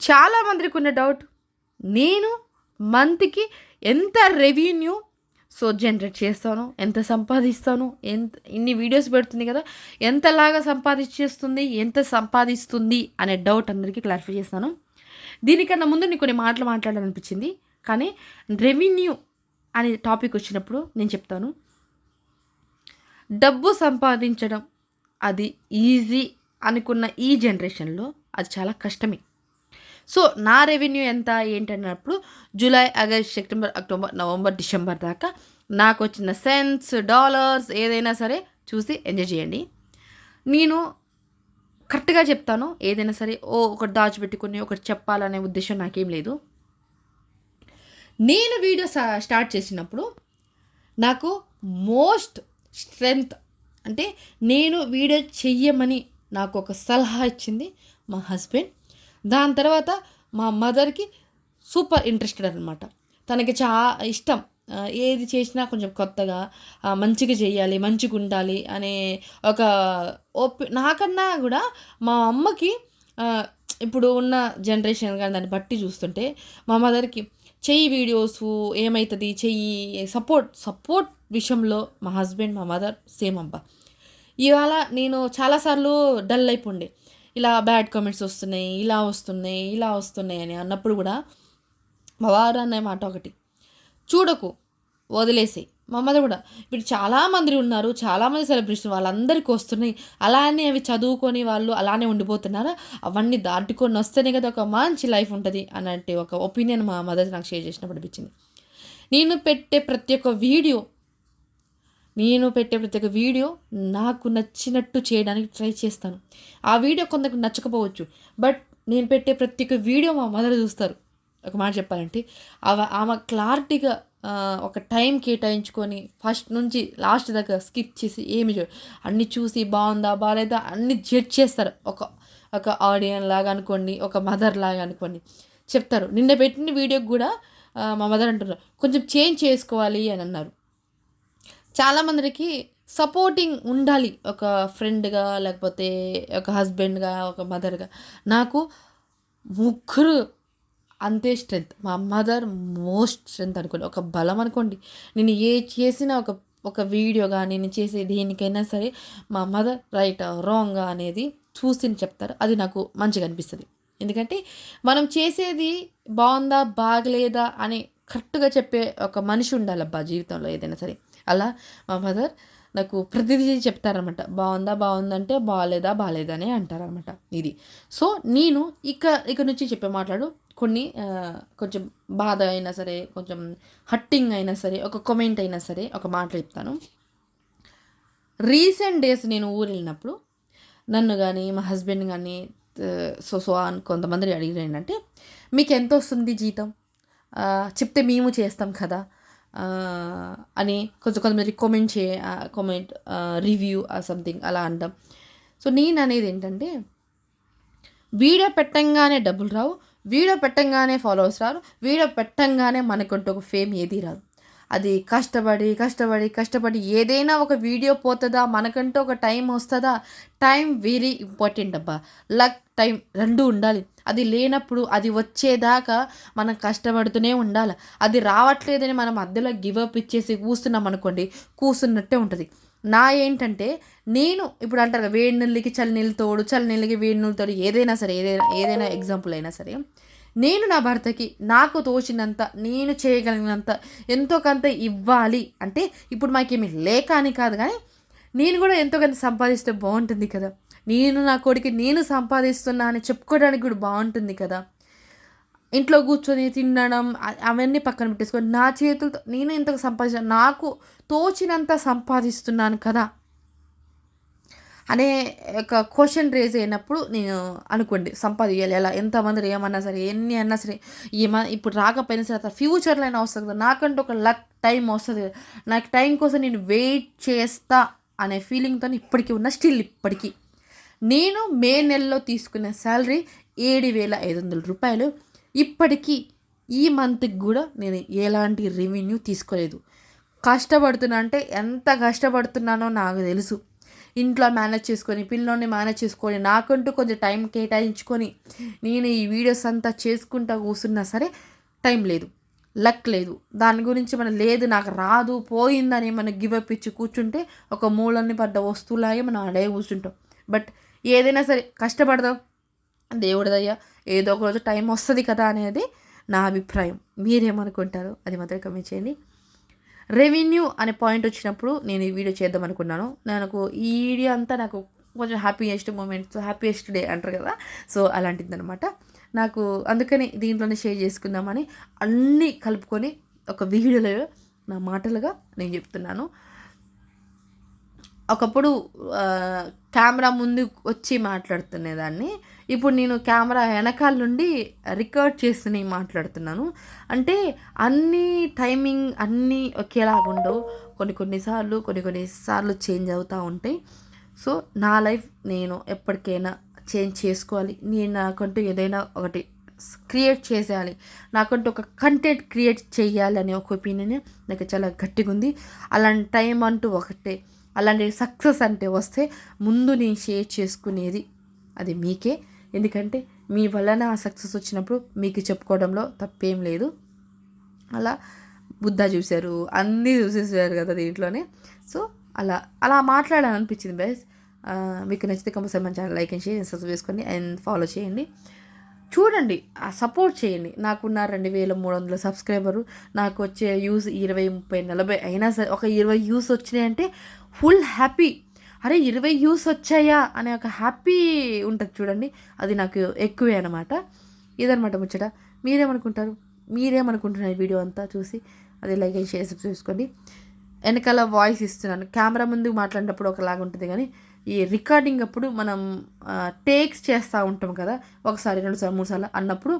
చాలామందికి ఉన్న డౌట్ నేను మంత్కి ఎంత రెవెన్యూ సో జనరేట్ చేస్తాను? ఎంత సంపాదిస్తాను? ఎంత ఇన్ని వీడియోస్ పెడుతుంది కదా? ఎంతలాగా సంపాదించేస్తుంది? ఎంత సంపాదిస్తుంది? అనే డౌట్ అందరికీ క్లారిఫై చేస్తాను. దీనికన్నా ముందు నీకు కొన్ని మాటలు మాట్లాడాలనిపించింది. కానీ రెవెన్యూ అనే టాపిక్ వచ్చినప్పుడు నేను చెప్తాను. డబ్బు సంపాదించడం అది ఈజీ అనుకున్న ఈ జనరేషన్లో అది చాలా కష్టమే. సో నా రెవెన్యూ ఎంత? ఏంటన్నప్పుడు July August September October November December దాకా నాకు వచ్చిన సెన్స్ డాలర్స్ ఏదైనా సరే చూసి ఎంజాయ్ చేయండి. నేను కరెక్ట్గా చెప్తాను ఏదైనా సరే ఓ ఒకటి దాచిపెట్టుకుని ఒకటి చెప్పాలనే ఉద్దేశం నాకేం లేదు. నేను వీడియో స్టార్ట్ చేసినప్పుడు నాకు మోస్ట్ స్ట్రెంగ్త్ అంటే నేను వీడియో చెయ్యమని నాకు ఒక సలహా ఇచ్చింది మా హస్బెండ్. దాని తర్వాత మా మదర్కి సూపర్ ఇంట్రెస్టెడ్ అనమాట తనకి చాలా ఇష్టం. ఏది చేసినా కొంచెం కొత్తగా మంచిగా చేయాలి మంచిగా ఉండాలి అనే ఒక ఓపి నాకన్నా కూడా మా అమ్మకి ఇప్పుడు ఉన్న జనరేషన్ కానీ దాన్ని బట్టి చూస్తుంటే మా మదర్కి చెయ్యి వీడియోస్ ఏమవుతుంది చెయ్యి సపోర్ట్ సపోర్ట్ విషయంలో మా హస్బెండ్ మా మదర్ సేమ్ అబ్బా. ఇవాళ నేను చాలాసార్లు డల్ అయిపోండే. ఇలా బ్యాడ్ కామెంట్స్ వస్తున్నాయి ఇలా వస్తున్నాయి ఇలా వస్తున్నాయి అని అన్నప్పుడు కూడా మా వారు అనే మాట ఒకటి చూడకు వదిలేసి మా మదర్ కూడా ఇప్పుడు చాలామంది ఉన్నారు చాలామంది సెలబ్రేషన్ వాళ్ళందరికీ వస్తున్నాయి అలానే అవి చదువుకొని వాళ్ళు అలానే ఉండిపోతున్నారా? అవన్నీ దాటుకొని వస్తేనే కదా ఒక మంచి లైఫ్ ఉంటుంది. అన్నట్టు ఒక ఒపీనియన్ మా మదర్ నాకు షేర్ చేసినప్పుడు అనిపించింది. నేను పెట్టే ప్రతి ఒక్క వీడియో నేను పెట్టే ప్రతి ఒక్క వీడియో నాకు నచ్చినట్టు చేయడానికి ట్రై చేస్తాను. ఆ వీడియో కొందరికి నచ్చకపోవచ్చు బట్ నేను పెట్టే ప్రతి ఒక్క వీడియో మా మదర్ చూస్తారు. ఒక మాట చెప్పాలంటే ఆవ- ఆమె క్లారిటీగా ఒక టైం కేటాయించుకొని ఫస్ట్ నుంచి లాస్ట్ దాకా స్కిప్ చేసి ఏమి చూ అన్ని చూసి బాగుందా బాగాలేదా అన్ని జడ్జ్ చేస్తారు. ఒక ఒక ఆడియన్ లాగా అనుకోండి ఒక మదర్ లాగా అనుకోండి. చెప్తారు. నిన్న పెట్టిన వీడియోకి కూడా మా మదర్ అంటున్నారు. కొంచెం చేంజ్ చేసుకోవాలి అని అన్నారు. చాలామందికి సపోర్టింగ్ ఉండాలి. ఒక ఫ్రెండ్గా లేకపోతే ఒక హస్బెండ్గా ఒక మదర్గా నాకు ముగ్గురు అంతే స్ట్రెంత్ మా మదర్ మోస్ట్ స్ట్రెంత్ అనుకోండి. ఒక బలం అనుకోండి. నేను ఏ చేసిన ఒక ఒక వీడియో కానీ నేను చేసే దేనికైనా సరే మా మదర్ రైట్ రాంగ్ అనేది చూసి చెప్తారు. అది నాకు మంచిగా అనిపిస్తుంది. ఎందుకంటే మనం చేసేది బాగుందా బాగలేదా అని కరెక్ట్గా చెప్పే ఒక మనిషి ఉండాలబ్బా జీవితంలో ఏదైనా సరే. అలా మా మదర్ నాకు ప్రతిదీ చెప్తారనమాట బాగుందా బాగుందంటే బాగాలేదా బాగాలేదా అని అంటారనమాట ఇది. సో నేను ఇక ఇక నుంచి చెప్పే మాట్లాడు. కొన్ని కొంచెం బాధ అయినా సరే కొంచెం హట్టింగ్ అయినా సరే ఒక కమెంట్ అయినా సరే ఒక మాట చెప్తాను. రీసెంట్ డేస్ నేను ఊరు వెళ్ళినప్పుడు నన్ను కానీ మా హస్బెండ్ కానీ సో సో అని కొంతమంది అడిగారు ఏంటంటే మీకు ఎంత వస్తుంది జీతం? చెప్తే మేము చేస్తాం కదా అని కొంచెం కొంతమంది కామెంట్ చే కామెంట్ రివ్యూ సంథింగ్ అలా అంటాం. సో నేను అనేది ఏంటంటే వీడియో పెట్టంగానే డబ్బులు రావు వీడియో పెట్టంగానే ఫాలోవర్స్ రారు వీడియో పెట్టంగానే మనకుంటూ ఒక ఫేమ్ ఏది రాదు. అది కష్టపడి కష్టపడి కష్టపడి ఏదైనా ఒక వీడియో పోతుందా? మనకంటూ ఒక టైం వస్తుందా? టైం వెరీ ఇంపార్టెంట్ అబ్బా. లక్ టైం రెండు ఉండాలి. అది లేనప్పుడు అది వచ్చేదాకా మనం కష్టపడుతూనే ఉండాలి. అది రావట్లేదని మనం మధ్యలో గివప్ ఇచ్చేసి కూస్తున్నాం అనుకోండి కూసున్నట్టే ఉంటుంది. నా ఏంటంటే నేను ఇప్పుడు అంటారు వేడి నీళ్ళకి చలి నీళ్ళు తోడు చలి నీళ్ళకి వేడి నీళ్ళు తోడు ఏదైనా సరే ఏదైనా ఏదైనా ఎగ్జాంపుల్ అయినా సరే నేను నా భర్తకి నాకు తోచినంత నేను చేయగలిగినంత ఎంతో కొంత ఇవ్వాలి. అంటే ఇప్పుడు మాకేమి లేక అని కాదు కానీ నేను కూడా ఎంతో కొంత సంపాదిస్తే బాగుంటుంది కదా. నేను నా కొడుకు నేను సంపాదిస్తున్నా అని చెప్పుకోవడానికి కూడా బాగుంటుంది కదా. ఇంట్లో కూర్చొని తినడం అవన్నీ పక్కన పెట్టేసుకొని నా చేతులతో నేను ఇంతకు సంపాదించ నాకు తోచినంత సంపాదిస్తున్నాను కదా. అనే ఒక క్వశ్చన్ రేజ్ అయినప్పుడు నేను అనుకోండి సంపాదించాలి ఎలా ఎంతమంది ఏమన్నా సరే ఎన్ని అన్నా సరే ఏమన్నా ఇప్పుడు రాకపోయినా సరే అతను ఫ్యూచర్లో అయినా వస్తుంది కదా. నాకంటూ ఒక లక్ టైం వస్తుంది. కదా నాకు టైం కోసం నేను వెయిట్ చేస్తా అనే ఫీలింగ్తో ఇప్పటికీ ఉన్న స్టిల్ ఇప్పటికీ. నేను మే నెలలో తీసుకునే శాలరీ ఏడు వేల ఐదు వందల రూపాయలు. ఇప్పటికీ ఈ మంత్కి కూడా నేను ఎలాంటి రెవెన్యూ తీసుకోలేదు. కష్టపడుతున్నా అంటే ఎంత కష్టపడుతున్నానో నాకు తెలుసు. ఇంట్లో మేనేజ్ చేసుకొని పిల్లోని మేనేజ్ చేసుకొని నాకంటూ కొంచెం టైం కేటాయించుకొని నేను ఈ వీడియోస్ అంతా చేసుకుంటా కూర్చున్నా సరే టైం లేదు లక్ లేదు. దాని గురించి మనం లేదు నాకు రాదు పోయిందని మనం గివప్ ఇచ్చి కూర్చుంటే ఒక మూలన్ని పడ్డ వస్తువులాగే మనం అడే కూర్చుంటాం. బట్ ఏదైనా సరే కష్టపడదాం. దేవుడిదయ్యా ఏదో ఒక రోజు టైం వస్తుంది కదా అనేది నా అభిప్రాయం. మీరేమనుకుంటారు అది మాత్రం కమెంట్ చేయండి. రెవెన్యూ అనే పాయింట్ వచ్చినప్పుడు నేను ఈ వీడియో చేద్దాం అనుకున్నాను. నాకు ఈ వీడియో అంతా నాకు కొంచెం హ్యాపీయెస్ట్ మూమెంట్స్ హ్యాపీయెస్ట్ డే అంటారు కదా. సో అలాంటిదనమాట నాకు అందుకని దీంట్లోనే షేర్ చేసుకుందామని అన్నీ కలుపుకొని ఒక వీడియోలో నా మాటలుగా నేను చెప్తున్నాను. ఒకప్పుడు కెమెరా ముందు వచ్చి మాట్లాడుతునేదాన్ని. ఇప్పుడు నేను కెమెరా వెనకాల నుండి రికార్డ్ చేస్తూనే మాట్లాడుతున్నాను. అంటే అన్ని టైమింగ్ అన్నీ ఒకేలాగా ఉండవు. కొన్ని కొన్నిసార్లు కొన్ని కొన్నిసార్లు చేంజ్ అవుతూ ఉంటాయి. సో నా లైఫ్ నేను ఎప్పటికైనా చేంజ్ చేసుకోవాలి. నేను నాకంటూ ఏదైనా ఒకటి క్రియేట్ చేసేయాలి. నాకంటూ ఒక కంటెంట్ క్రియేట్ చేయాలి అనే ఒక ఒపీనియన్ నాకు చాలా గట్టిగా ఉంది. అలాంటి టైం అంటూ ఒకటే. అలాంటి సక్సెస్ అంటే వస్తే ముందు నేను షేర్ చేసుకునేది అది మీకే. ఎందుకంటే మీ వలన ఆ సక్సెస్ వచ్చినప్పుడు మీకు చెప్పుకోవడంలో తప్పేం లేదు. అలా బుద్ధ చూశారు అన్నీ చూసేసారు కదా దీంట్లోనే. సో అలా అలా మాట్లాడాలని అనిపించింది బెస్ మీకు నచ్చితే కంపల్సరీ మన channel like and share subscribe చేసుకోండి అండ్ ఫాలో చేయండి. చూడండి సపోర్ట్ చేయండి. నాకున్న రెండు వేల మూడు వందల సబ్స్క్రైబరు నాకు వచ్చే యూస్ ఇరవై ముప్పై నలభై అయినా సరే ఒక ఇరవై యూస్ వచ్చినాయంటే ఫుల్ హ్యాపీ అరే ఇరవై యూస్ వచ్చాయా అనే ఒక హ్యాపీ ఉంటుంది చూడండి. అది నాకు ఎక్కువే అనమాట ఇదనమాట ముచ్చట. మీరేమనుకుంటారు? మీరేమనుకుంటున్నారు వీడియో అంతా చూసి? అది లైక్ అండ్ షేర్ చేసుకోండి. వెనకాల వాయిస్ ఇస్తున్నాను. కెమెరా ముందు మాట్లాడినప్పుడు ఒకలాగా ఉంటుంది కానీ ఈ రికార్డింగ్ అప్పుడు మనం టేక్స్ చేస్తూ ఉంటాం కదా ఒకసారి రెండు మూడుసార్లు మూడు సార్లు అన్నప్పుడు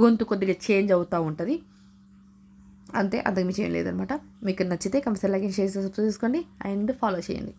గొంతు కొద్దిగా చేంజ్ అవుతూ ఉంటుంది. అంతే అంతకు మించి ఏం లేదనమాట మీకు నచ్చితే కంపల్సరీ లైక్ షేర్ సబ్స్క్రైబ్ చేసుకోండి. అండ్ ఫాలో చేయండి.